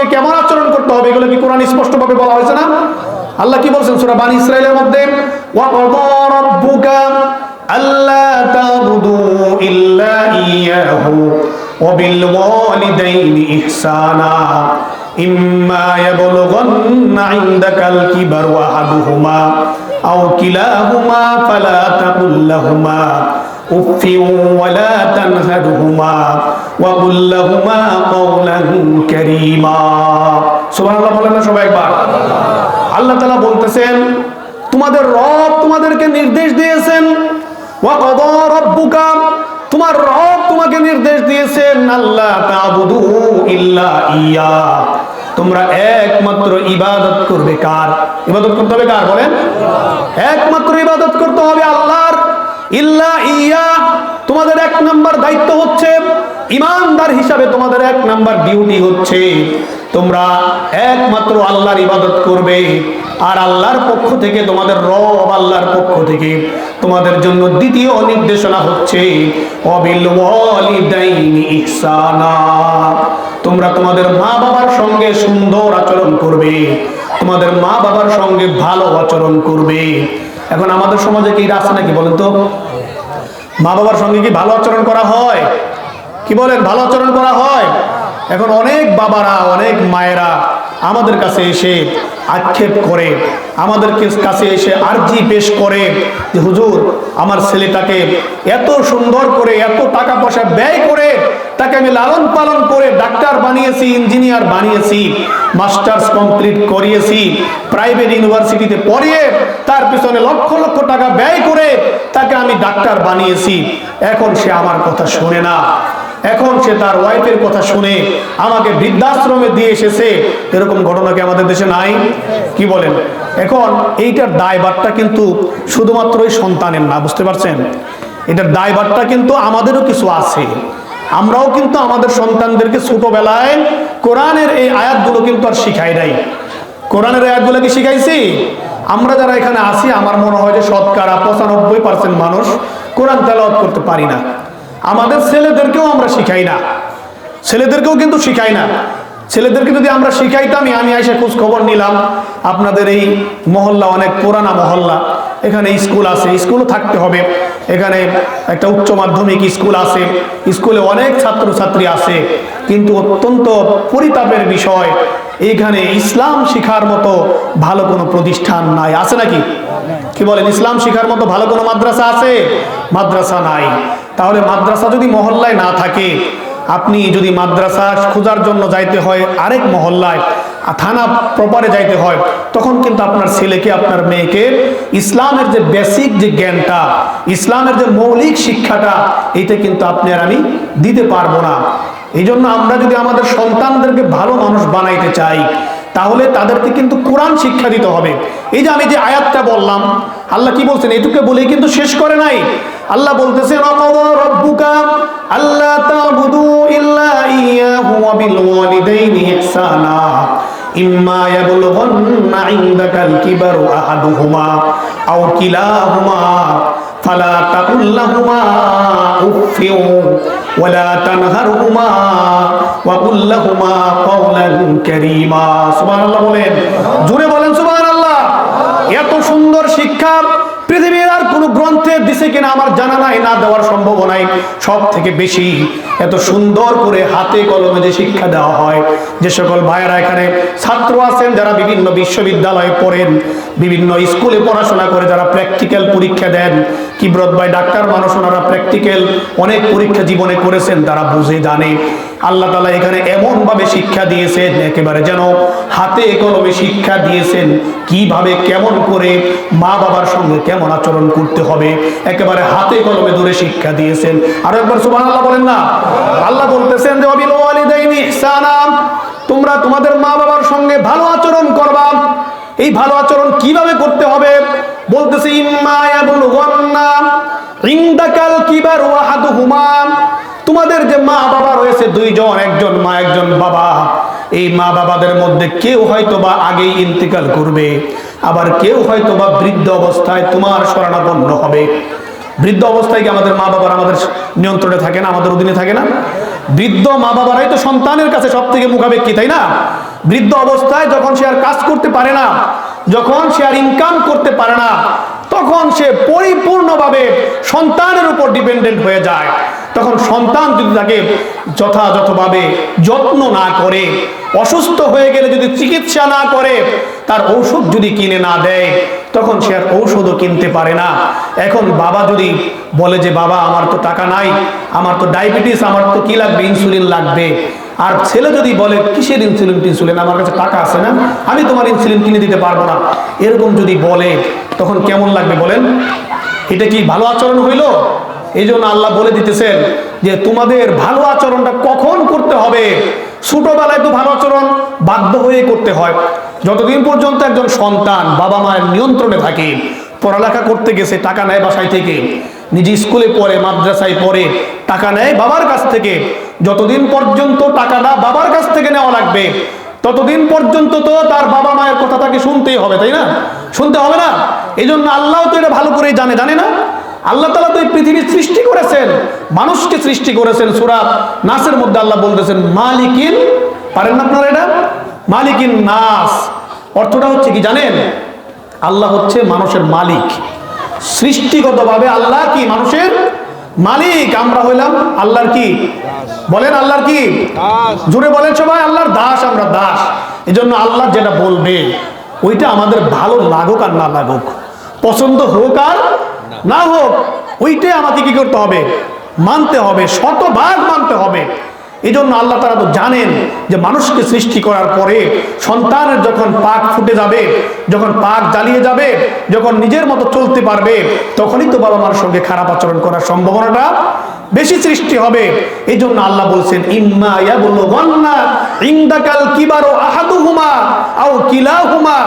সঙ্গে কেমন আচরণ করতে হবে? এগুলো কি কোরআন স্পষ্টভাবে বলা হয়েছে না? আল্লাহ কি বলছেন সূরা বানি ইসরাইলের মধ্যে? কুল তোমরা একমাত্র ইবাদত করবে কার? ইবাদত করতে হবে কার বলেন? একমাত্র ইবাদত করতে হবে আল্লাহর। ইল্লা ইয়া, তোমাদের এক নাম্বার দায়িত্ব হচ্ছে, ইমানদার হিসাবে তোমাদের এক নাম্বার ডিউটি হচ্ছে। তোমরা একমাত্র আল্লাহর ইবাদত করবে আর আল্লাহর পক্ষ থেকে তোমাদের রব আল্লাহর পক্ষ থেকে তোমাদের জন্য দ্বিতীয় নির্দেশনা হচ্ছে তোমরা তোমাদের মা বাবার সঙ্গে সুন্দর আচরণ করবে, তোমাদের মা বাবার সঙ্গে ভালো আচরণ করবে। এখন আমাদের সমাজে কি আছে নাকি বলেন তো? মা বাবার সঙ্গে কি ভালো আচরণ করা হয়? কি বলেন? ভালো আচরণ করা হয়? এখন অনেক বাবারা, অনেক মায়েরা আমাদের কাছে এসে আক্ষেপ করে, আমাদের কাছে এসে আর্জি পেশ করে যে, হুজুর, আমার ছেলেটাকে এত সুন্দর করে, এত টাকা পয়সা ব্যয় করে, তাকে আমি লালন পালন করে ডাক্তার বানিয়েছি, ইঞ্জিনিয়ার বানিয়েছি, মাস্টার্স কমপ্লিট করিয়েছি, প্রাইভেট ইউনিভার্সিটিতে পড়িয়ে তার পিছনে লক্ষ লক্ষ টাকা ব্যয় করে তাকে আমি ডাক্তার বানিয়েছি। এখন সে আমার কথা শোনে না। এখন সে তার ওয়াইফের কথা শুনে আমাকে বৃদ্ধাশ্রমে দিয়ে এসেছে। এরকম ঘটনা কি আমাদের দেশে নাই? কি বলেন? এখন এইটার দায়ভারটা কিন্তু শুধুমাত্র ওই সন্তানের না, বুঝতে পারছেন? এটার দায়ভারটা কিন্তু আমাদেরও কিছু আছে। আমরাও কিন্তু আমাদের সন্তানদেরকে ছোটবেলায় কোরআনের এই আয়াতগুলো কিন্তু আর শিখাই নাই। কোরআনের আয়াতগুলো কি শিখাইছি? আমরা যারা এখানে আসি আমার মনে হয় যে শতকরা পঁচানব্বই পার্সেন্ট মানুষ কোরআন তেলাওয়াত করতে পারি না। আমাদের ছেলেদেরকেও আমরা শিখাই না। ছেলেদেরকেও কিন্তু শিখাই না। ছেলেদেরকে যদি আমরা শিখাইতাম, আমি এসে খোঁজ খবর নিলাম। আপনাদের এই মহল্লা অনেক পুরানা মহল্লা। এখানে স্কুল আছে, স্কুলও থাকতে হবে। এখানে একটা উচ্চ মাধ্যমিক স্কুল আছে। স্কুলে অনেক ছাত্রছাত্রী আছে। কিন্তু অত্যন্ত পরিতাপের বিষয় এইখানে ইসলাম শিখার মতো ভালো কোনো প্রতিষ্ঠান নাই। আছে নাকি? কি বলেন, ইসলাম শিখার মতো ভালো কোনো মাদ্রাসা আছে? মাদ্রাসা নাই। তাহলে মাদ্রাসা যদি মহল্লায় না থাকে, আপনি যদি মাদ্রাসা খোঁজার জন্য যাইতে হয় আরেক মহল্লায় থানা প্রপারে যাইতে হয়, তখন কিন্তু আপনার ছেলেকে, আপনার মেয়েকে ইসলামের যে বেসিক যে জ্ঞানটা, ইসলামের যে মৌলিক শিক্ষাটা, এটা কিন্তু আপনি আর আমি দিতে পারব না। এই জন্য আমরা যদি আমাদের সন্তানদেরকে ভালো মানুষ বানাইতে চাই, তাহলে তাদেরকে কিন্তু কোরআন শিক্ষা দিতে হবে। এই যে আমি যে আয়াতটা বললাম আল্লাহ কি বলছেন? এটুকু বলেই কিন্তু শেষ করে নাই। আল্লাহ বলতেছে রব্বুকা আল্লাহ ইহসানা। বলেন। জোরে বলেন এত সুন্দর শিক্ষা পৃথিবীর আর কোন গ্রন্থে দিছে কিনা আমার জানা নাই, না দেওয়ার সম্ভব নাই। সব থেকে বেশি এত সুন্দর করে হাতে কলমে যে শিক্ষা দেওয়া হয়, যে সকল ভাইয়েরা এখানে ছাত্র আছেন, যারা বিভিন্ন বিশ্ববিদ্যালয়ে পড়েন, বিভিন্ন স্কুলে পড়াশোনা করে, যারা প্র্যাকটিক্যাল পরীক্ষা দেন, কিব্রত ভাই ডাক্তার মানুষ, ওনারা প্র্যাকটিক্যাল অনেক পরীক্ষা জীবনে করেছেন, তারা বুঝে জানে। আল্লাহ তালা এখানে এমন ভাবে শিক্ষা দিয়েছেন, একেবারে যেন হাতে কলমে শিক্ষা দিয়েছেন, কীভাবে, কেমন করে মা বাবার সঙ্গে কেমন আচরণ করতে হবে, একেবারে হাতে কলমে ধরে শিক্ষা দিয়েছেন। আর একবার সুবাহ আল্লাহ বলেন না? আল্লাহ বলতেছেন যে, অবিল তোমরা তোমাদের মা বাবার সঙ্গে ভালো আচরণ করবা। এই ভালো আচরণ কীভাবে করতে হবে? বলতেছে, ইম্মা ইয়াবলুগান্না ইনদাকাল কিবার ওয়াহাদুহুমা তোমাদের যে মা বাবা রয়েছে দুইজন, একজন মা, একজন বাবা, এই মা বাবাদের মধ্যে কেউ হয়তো বা আগেই ইন্তিকাল করবে, আবার কেউ হয়তো বা বৃদ্ধ অবস্থায় তোমার শরণাপন্ন হবে। বৃদ্ধ অবস্থায় কি আমাদের মা বাবার আমাদের নিয়ন্ত্রণে থাকে না, আমাদের অধীনে থাকে না? বৃদ্ধ মা বাবারাই তো সন্তানের কাছে সব থেকে মুখাপেক্ষী, তাই না? বৃদ্ধ অবস্থায় যখন সে আর কাজ করতে পারে না, যখন সে আর ইনকাম করতে পারে না, তখন সে পরিপূর্ণভাবে সন্তানের উপর ডিপেন্ডেন্ট হয়ে যায়। তখন সন্তান যদি তাকে যথাযথভাবে যত্ন না করে, অসুস্থ হয়ে গেলে যদি চিকিৎসা না করে, তার ঔষধ যদি কিনে না দেয়, তখন সে আর ঔষধও কিনতে পারে না। এখন বাবা যদি বলে যে, বাবা, আমার তো টাকা নাই, আমার তো ডায়াবেটিস, আমার তো কি লাগবে? ইনসুলিন লাগবে। আর ছেলে যদি বলে, কিসের ইনসুলিন? টিনসুলিন আমার কাছে টাকা আছে না, আমি তোমার ইনসুলিন কিনে দিতে পারব না। এরকম যদি বলে, তখন কেমন লাগবে বলেন? এটা কি ভালো আচরণ হইল? এই জন্য আল্লাহ বলে দিতেছেন যে তোমাদের ভালো আচরণটা কখন করতে হবে? ছোটবেলায় তো ভালো আচরণ বাধ্য হয়ে করতে হয়। যতদিন পর্যন্ত একজন সন্তান বাবা মায়ের নিয়ন্ত্রণে থাকে, পড়ালেখা করতে গেছে, টাকা নেয় বাসায় থেকে, নিজে স্কুলে পড়ে, মাদ্রাসায় পড়ে, টাকা নেয় বাবার কাছ থেকে, যতদিন পর্যন্ত টাকাটা বাবার কাছ থেকে নেওয়া লাগবে, ততদিন পর্যন্ত তো তার বাবা মায়ের কথা তাকে শুনতেই হবে, তাই না? শুনতে হবে না? এই জন্য আল্লাহ তো এটা ভালো করেই জানে জানে না? আল্লাহ তালা তো এই পৃথিবীর সৃষ্টি করেছেন মানুষকে সৃষ্টি করেছেন সুরা নাসের মধ্যে আল্লাহ বলতেছেন মালিকিন পারেন না আপনারা এটা? মালিকিন নাস অর্থটা হচ্ছে কি জানেন? আল্লাহ হচ্ছে মানুষের মালিক। সৃষ্টিগতভাবে আল্লাহ কি মানুষের মালিক? আমরা হইলাম আল্লাহর কি? বলেন আল্লাহর কি? জুড়ে বলেন সবাই আল্লাহর দাস আমরা দাস। এই জন্য আল্লাহ যেটা বলবে ওইটা আমাদের ভালো লাগুক আর না লাগুক। পছন্দ হোক আর না হোক ওইটাই আমাকে কি করতে হবে? মানতে হবে, শতভাগ মানতে হবে। এই জন্য আল্লাহ তারা তো জানেন যে মানুষকে সৃষ্টি করার পরে সন্তানের যখন পাক ফুটে যাবে, যখন পাক জ্বালিয়ে যাবে, যখন নিজের মতো চলতে পারবে, তখনই তো বাবা মার সঙ্গে খারাপ আচরণ করার সম্ভাবনাটা বেশি সৃষ্টি হবে। এই জন্য আল্লাহ বলছেন, ইম্মা ইনদাকাল কিবারু আহাদুহুমা আও কিলাহুমা।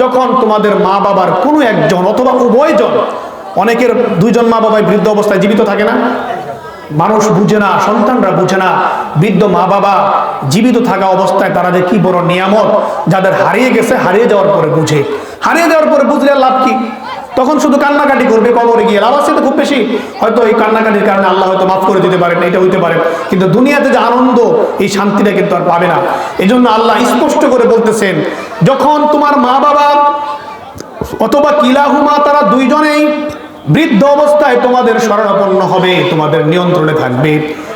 যখন তোমাদের মা বাবার কোনো একজন অথবা উভয়জন অনেকের দুইজন মা বাবাই বৃদ্ধ অবস্থায় জীবিত থাকে না। মানুষ বুঝে না, সন্তানরা বুঝে না, বৃদ্ধ মা বাবা জীবিত থাকা অবস্থায় তারা যে কি বড় নিয়ামত, যাদের হারিয়ে গেছে, হারিয়ে যাওয়ার পরে বুঝে। হারিয়ে যাওয়ার পরে বুঝলে লাভ কি? তখন শুধু কান্নাকাটি করবে কবরে গিয়ে। লাভ আছে তো খুব বেশি। হয়তো এই কান্নাকাটির কারণে আল্লাহ হয়তো মাফ করে দিতে পারেন, এটা হইতে পারে। কিন্তু দুনিয়াতে যে আনন্দ, এই শান্তিটা কিন্তু আর পাবে না। এই জন্য আল্লাহ স্পষ্ট করে বলতেছেন, যখন তোমার মা বাবা অথবা কিলাহুমা তারা দুইজনেই বৃদ্ধ অবস্থায় তোমাদের শরণাপন্ন হবে, তোমাদের নিয়ন্ত্রণে থাকবে,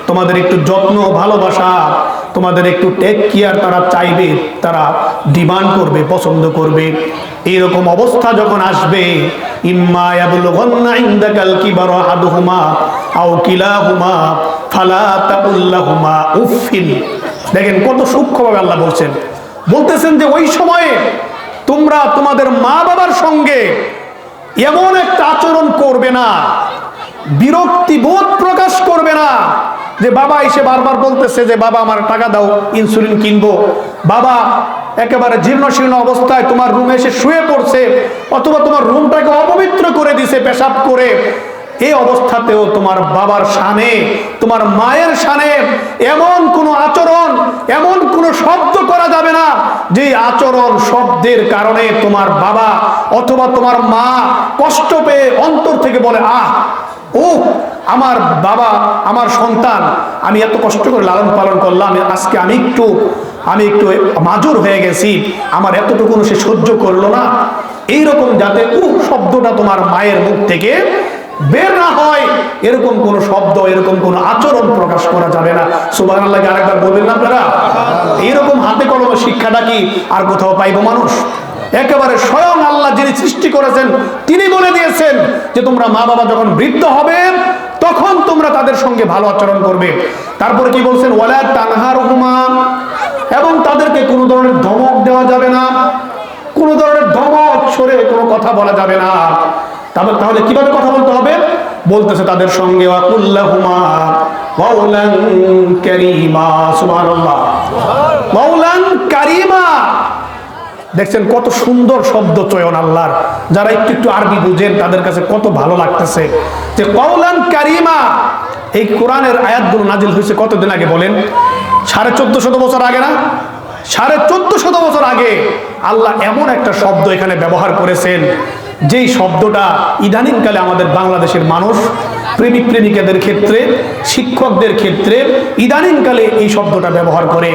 তোমাদের একটু যত্ন ভালোবাসা, তোমাদের একটু টেক কেয়ার তারা চাইবে, তারা ডিমান্ড করবে, পছন্দ করবে। এইরকম অবস্থা যখন আসবে ফালা দেখেন কত সূক্ষ্মভাবে আল্লাহ বলছেন। বলতেছেন যে ওই সময়ে তোমরা তোমাদের মা বাবার সঙ্গে এমন একটা আচরণ করবে না। বিরক্তি বোধ প্রকাশ করবে না যে বাবা এসে বারবার বলতেছে যে, বাবা, আমার টাকা দাও ইনসুলিন কিনবো। বাবা, একেবারে জীর্ণশীর্ণ অবস্থায় তোমার রুমে এসে শুয়ে পড়ছে, অথবা তোমার রুমটাকে অপবিত্র করে দিছে পেশাব করে। এই অবস্থাতেও তোমার বাবার সানে তোমার মায়ের সানে এমন কোনো আচরণ, এমন কোনো শব্দ করা যাবে না যে আচরণ শব্দের কারণে তোমার বাবা অথবা তোমার মা কষ্ট পেয়ে অন্তর থেকে বলে, আহ, ও, আমার বাবা, আমার সন্তান, আমি এত কষ্ট করে লালন পালন করলাম, আজকে আমি একটু আমি একটু মাজুর হয়ে গেছি, আমার এতটুকু সে সহ্য করল না। এইরকম যাতে উ শব্দটা তোমার মায়ের মুখ থেকে বের না হয়, এরকম কোন শব্দ, এরকম কোন আচরণ প্রকাশ করা যাবে না। সুবাহ আল্লাহকে আরেকবার বলবেন না আপনারা? এইরকম হাতে কলমে শিক্ষাটা কি আর কোথাও পাইবো মানুষ? একেবারে স্বয়ং আল্লাহ যিনি সৃষ্টি করেছেন, তিনি বলে দিয়েছেন যে তোমরা মা বাবা যখন বৃদ্ধ হবে, তখন তোমরা তাদের সঙ্গে ভালো আচরণ করবে। তারপরে কি বলছেন? ওয়ালা তানহার এবং তাদেরকে কোনো ধরনের ধমক দেওয়া যাবে না। কোনো ধরনের ধমক, সরে কোনো কথা বলা যাবে না। তাহলে তাহলে কীভাবে কথা বলতে হবে? বলতেছে তাদের সঙ্গে দেখছেন কত সুন্দর শব্দ চয়ন আল্লাহর। যারা একটু একটু আরবি বুঝেন, তাদের কাছে কত ভালো লাগতেছে। যে কৌলান কারিমা, এই কোরআনের আয়াতগুলো নাজিল হয়েছে কতদিন আগে বলেন? সাড়ে চোদ্দ শত বছর আগে না? সাড়ে চোদ্দ শত বছর আগে আল্লাহ এমন একটা শব্দ এখানে ব্যবহার করেছেন। যেই শব্দটা ইদানিংকালে আমাদের বাংলাদেশের মানুষ, প্রেমিক প্রেমিকাদের ক্ষেত্রে, শিক্ষকদের ক্ষেত্রে ইদানিংকালে এই শব্দটা ব্যবহার করে।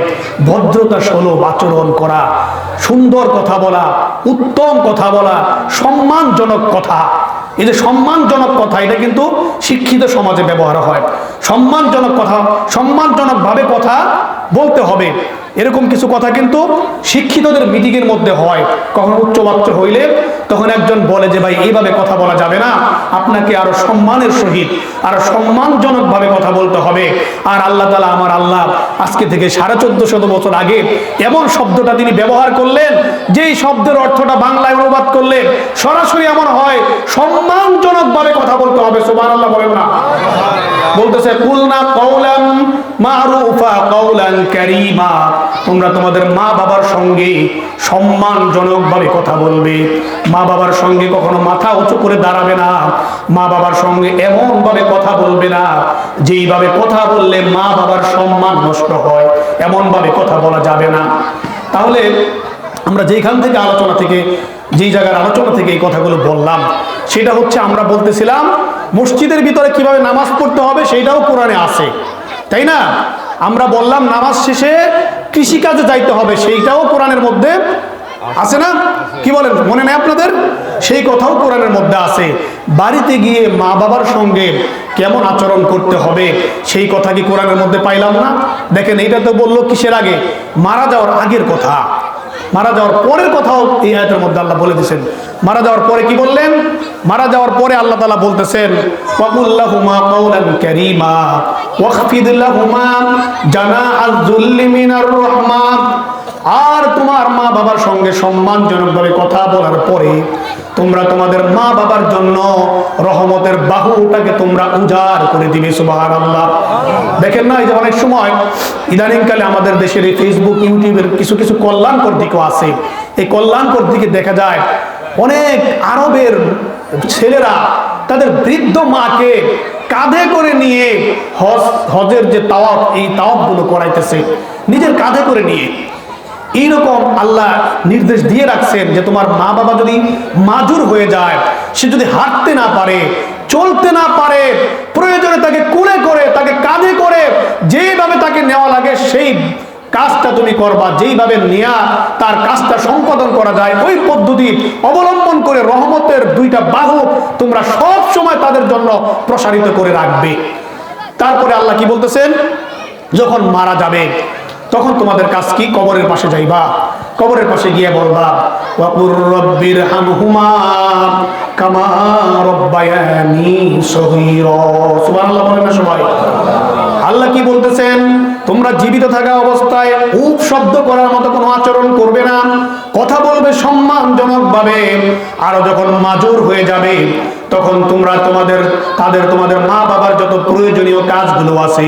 ভদ্রতা সুলভ আচরণ করা, সুন্দর কথা বলা, উত্তম কথা বলা, সম্মানজনক কথা। এই যে সম্মানজনক কথা, এটা কিন্তু শিক্ষিত সমাজে ব্যবহার হয়। সম্মানজনক কথা, সম্মানজনকভাবে কথা বলতে হবে। এরকম কিছু কথা কিন্তু শিক্ষিতদের মিটিংয়ের মধ্যে হয়। কখনো উচ্চমাত্র হইলে তখন একজন বলে যে, ভাই এইভাবে কথা বলা যাবে না। আপনাকে আরও সম্মানের সহিত, আরও সম্মানজনকভাবে কথা বলতে হবে। আর আল্লাহ তালা আমার আল্লাহ আজকে থেকে সাড়ে চোদ্দ শত বছর আগে এমন শব্দটা তিনি ব্যবহার করলেন, যেই শব্দের অর্থটা বাংলায় অনুবাদ করলেন, সরাসরি এমন হয়, সম্মানজনকভাবে কথা বলতে হবে। সুবান আল্লাহ বলেন না। বলতেছে, কুলনা কৌলান মারুফা কৌলান কারিমা। তোমরা তোমাদের মা বাবার সঙ্গে সম্মানজনকভাবে কথা বলবে। মা বাবার সঙ্গে কখনো মাথা উঁচু করে দাঁড়াবে না। মা বাবার সঙ্গে এমনভাবে কথা বলবে না, যেইভাবে কথা বললে মা বাবার সম্মান নষ্ট হয়, এমনভাবে কথা বলা যাবে না। তাহলে আমরা যেখান থেকে আলোচনা থেকে, যেই জায়গার আলোচনা থেকে এই কথাগুলো বললাম সেটা হচ্ছে আমরা বলতেছিলাম, মসজিদের ভিতরে কীভাবে নামাজ পড়তে হবে সেইটাও কোরআনে আছে। তাই না? আমরা বললাম নামাজ শেষে কৃষিকাজে যাইতে হবে, সেইটাও কোরআনের মধ্যে আছে না? কি বলেন, মনে নেই আপনাদের? সেই কথাও কোরআনের মধ্যে আছে। বাড়িতে গিয়ে মা বাবার সঙ্গে কেমন আচরণ করতে হবে, সেই কথা কি কোরআনের মধ্যে পাইলাম না? দেখেন, এইটা তো বলল কিসের আগে? মারা যাওয়ার আগের কথা। মারা যাওয়ার পরের কথাও এই আয়তের মধ্যে আল্লাহ বলে দিয়েছেন। মারা যাওয়ার পরে কি বললেন? মারা যাওয়ার পরে আল্লাহ তালা বলতেছেন আর তোমার মা বাবার সঙ্গে সম্মানজনকভাবে কথা বলার পরে তোমরা তোমাদের মা বাবার জন্য রহমতের বাহুটাকে তোমরা উজাড় করে দিবে সুবাহান আল্লাহ দেখেন না, এই যে অনেক সময় ইদানিংকালে আমাদের দেশের এই ফেসবুক ইউটিউবের কিছু কিছু কল্যাণকর দিকও আছে। এই কল্যাণকর দিকে দেখা যায় অনেক আরবের ছেলেরা তাদের বৃদ্ধ মাকে কাঁধে করে নিয়ে হজ, হজের যে তাওয়াফ, এই তাওয়াফগুলো করাইতেছে। নিজের কাঁধে করে নিয়ে। এইরকম আল্লাহ নির্দেশ দিয়ে রাখছেন যে তোমার মা বাবা যদি মাজুর হয়ে যায়, সে যদি হাঁটতে না পারে, চলতে না পারে, প্রয়োজনে তাকে কুলে করে, তাকে কাঁধে করে যেভাবে তাকে নেওয়া লাগে সেই কাজটা তুমি করবা, যেইভাবে নেয়া, তার কাজটা সম্পাদন করা যায়, ওই পদ্ধতি অবলম্বন করে রহমতের দুইটা বাহু তোমরা সব সময় তাদের জন্য প্রসারিত করে রাখবে। তারপরে আল্লাহ কি বলতেছেন? যখন মারা যাবে, তখন তোমাদের কাজ কি? কবরের পাশে যাইবা, কবরের পাশে গিয়ে বলবা রব্বির কামা সবাই। আল্লাহ কি বলতেছেন? তোমরা জীবিত থাকা অবস্থায় উপ শব্দ করার মতো কোনো আচরণ করবে না। কথা বলবে সম্মানজনক ভাবে। আরও যখন মাজুর হয়ে যাবে, তখন তোমরা তোমাদের, তাদের তোমাদের মা বাবার যত প্রয়োজনীয় কাজগুলো আছে,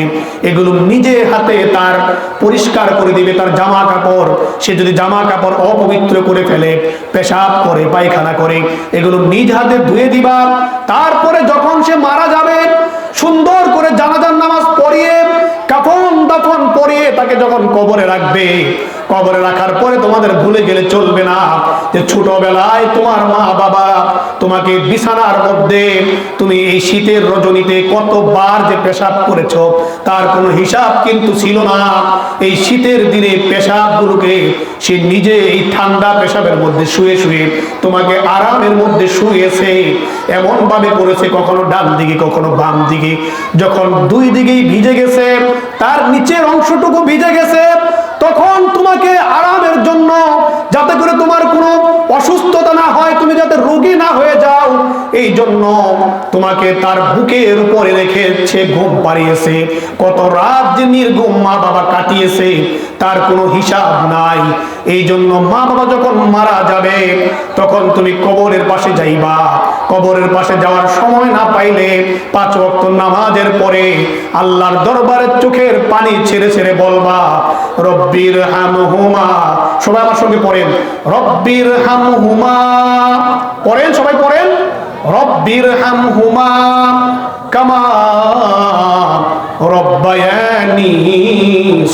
এগুলো নিজে হাতে তার পরিষ্কার করে দিবে, তার জামা কাপড় সে যদি জামা কাপড় অপবিত্র করে ফেলে, পেশাব করে, পায়খানা করে, এগুলো নিজ হাতে ধুয়ে দিবা। তারপরে যখন সে মারা যাবে, সুন্দর করে জানাজার নামাজ পড়িয়ে তাকে যখন কবরে রাখবে কবরে রাখার পরে তোমাদের ভুলে গেলে চলবে না। যে ছোটবেলায় তোমার মা বাবা তোমাকে বিছানার মধ্যে তুমি এই শীতের রজনীতে কতবার যে পেশাব করেছ, তার কোনো হিসাব কিন্তু ছিল না। এই শীতের দিনে পেশাবগুলোকে সে নিজে এই ঠান্ডা পেশাবের মধ্যে শুয়ে শুয়ে তোমাকে আরামের মধ্যে শুয়েছে এমন ভাবে করেছে কখনো ডান দিকে, কখনো বাম দিকে। যখন দুই দিকেই ভিজে গেছে, তার নিচের অংশটুকু ভিজে গেছে তখন তোমাকে আরামের জন্য, যাতে করে তোমার কোনো অসুস্থতা না হয়, তুমি যাতে রোগী না হয়ে যাও, এই জন্য তোমাকে তার বুকের উপরে রেখেছে ঘুম পাড়িয়েছে। কত রাত যে নির্ঘুম মা বাবা কাটিয়েছে, তার কোনো হিসাব নাই। এই জন্য মা বাবা যখন মারা যাবে, তখন তুমি কবরের পাশে যাইবা। কবরের পাশে যাওয়ার সময় না পাইলে পাঁচ ওয়াক্ত নামাজের পরে আল্লাহর দরবারের চোখের পানি ছেড়ে ছেড়ে বলবা, রব্বির হামহুমা। সবাই আমার সঙ্গে পড়েন, রব্বির হামহুমা। পড়েন, সবাই পড়েন, রব্বির হামহুমা কামা রব্বায়ানি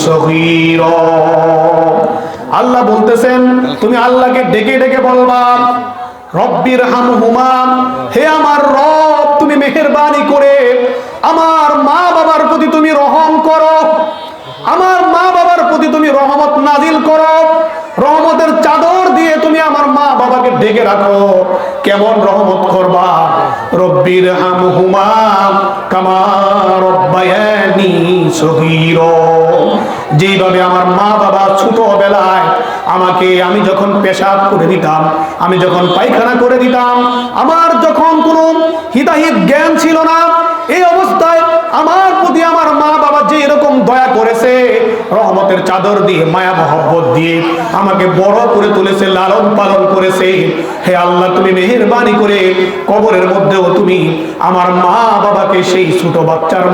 সগীরা। আল্লাহ বলতেছেন, তুমি আল্লাহকে ডেকে ডেকে বলবা রব্বির হাম হুমাম হে আমার রব, তুমি মেহেরবানি করে আমার মা বাবার প্রতি তুমি রহম করো। আমার মা বাবার প্রতি তুমি রহমত নাজিল করো। রহমতের চাদর দিয়ে তুমি আমার মা বাবাকে ডেকে রাখো। কেমন রহমত করবা? রব্বির হামহুমা কামা রব্বায়ানি সগীর। যেইভাবে আমার মা বাবা ছোট বেলায় আমাকে আমি যখন পেশাব করে দিতাম, আমি যখন পায়খানা করে দিতাম, আমার যখন কোনো হিতাহিত জ্ঞান ছিল না, এই অবস্থায় আমার প্রতি আমার মা বাবা যে এরকম দয়া করেছে, রহমতের চাদর দিয়ে, মায়া মহব্বত দিয়ে আমাকে বড় করে তুলেছে, লালন পালন করেছে। হে আল্লাহ, তুমি মেহেরবানি করে কবরের মধ্যেও তুমি আমার মা বাবাকে সেই ছোট বাচ্চার